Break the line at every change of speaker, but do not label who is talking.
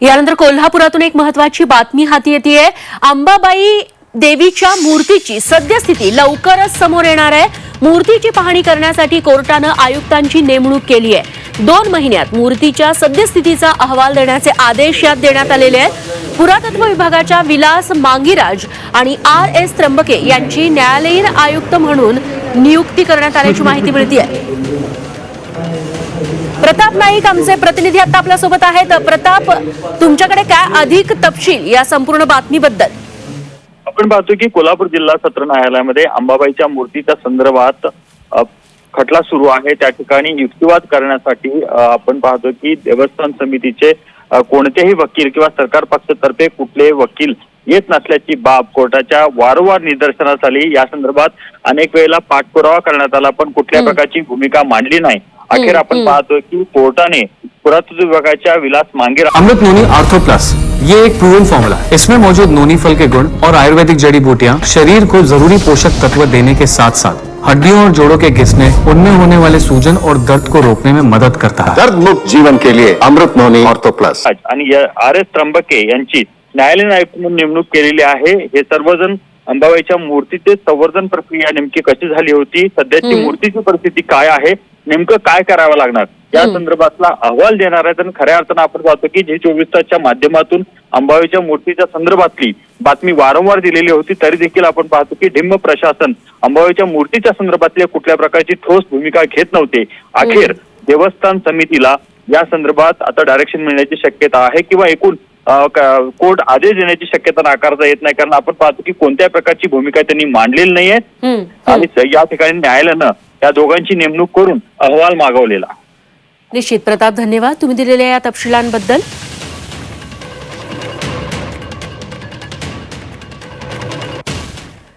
यानंतर कोल्हापुरातून एक महत्वाची बातमी हाती येते अंबाबाई देवीच्या मूर्तीची सद्यस्थिती लवकरच समोर येणार आहे. मूर्तीची पाहणी करण्यासाठी कोर्टानं आयुक्तांची नेमणूक केली आहे. दोन महिन्यात मूर्तीच्या सद्यस्थितीचा अहवाल देण्याचे आदेश यात देण्यात आलेले आहेत. पुरातत्व विभागाच्या विलास मांगीराज आणि आर एस त्र्यंबके यांची न्यायालयीन आयुक्त म्हणून नियुक्ती करण्यात आल्याची माहिती मिळते प्रताप नाईक आमचे प्रतिनिधी आता आपल्यासोबत आहेत. प्रताप तुमच्याकडे काय अधिक तपशील या संपूर्ण बातमीबद्दल?
आपण पाहतो की कोल्हापूर जिल्हा सत्र न्यायालयामध्ये अंबाबाईच्या मूर्तीच्या संदर्भात खटला सुरू आहे. त्या ठिकाणी युक्तिवाद करण्यासाठी आपण पाहतो की देवस्थान समितीचे कोणतेही वकील किंवा सरकार पक्षातर्फे कुठले वकील येत नसल्याची बाब कोर्टाच्या वारंवार निदर्शनास आली. या संदर्भात अनेक वेळेला पाठपुरावा करण्यात आला पण कुठल्या प्रकारची भूमिका मांडली नाही. अखेर आपण पाहतो की कोर्टाने पुरातत्व विभागाच्या Vilas Mangera
Amrit Noni Ortho Plus ये एक प्रूवन फॉर्मूला है इसमें मौजूद नोनी फल के गुण और आयुर्वेदिक जड़ी बूटियाँ शरीर को जरूरी पोषक तत्व देने के साथ साथ हड्डियों और जोड़ों के घिसने उनमें होने वाले सूजन और दर्द को रोकने में मदद करता है।
दर्द मुक्त जीवन के लिए अमृत नोनी ऑर्थो प्लस
आणि आर एस त्र्यंबके यांची न्यायालयीन आयुक्त म्हणून नेमणूक केलेली आहे. हे सर्वजण अंबाबाईच्या मूर्तीचे संवर्धन प्रक्रिया नेमकी कशी झाली होती? सध्याची मूर्तीची परिस्थिती काय आहे? नेमकं काय करावं लागणार? या संदर्भातला अहवाल देणार आहेत आणि खऱ्या अर्थानं आपण पाहतो की झी चोवीस तासच्या माध्यमातून अंबाबाईच्या मूर्तीच्या संदर्भातली बातमी वारंवार दिलेली होती तरी देखील आपण पाहतो की ढिम्म प्रशासन अंबाबाईच्या मूर्तीच्या संदर्भातल्या कुठल्या प्रकारची ठोस भूमिका घेत नव्हते. अखेर देवस्थान समितीला या संदर्भात आता डायरेक्शन मिळण्याची शक्यता आहे किंवा एकूण कोर्ट आदेश देण्याची शक्यता नाकारता येत नाही. कारण आपण पाहतो की कोणत्या प्रकारची भूमिका त्यांनी मांडलेली नाहीये.
हम्म.
आणि या ठिकाणी न्यायालयानं या दोघांची नेमणूक करून अहवाल मागवलेला.
निश्चित. प्रताप धन्यवाद. तुम्ही दिलेल्या या तपशिलांबद्दल.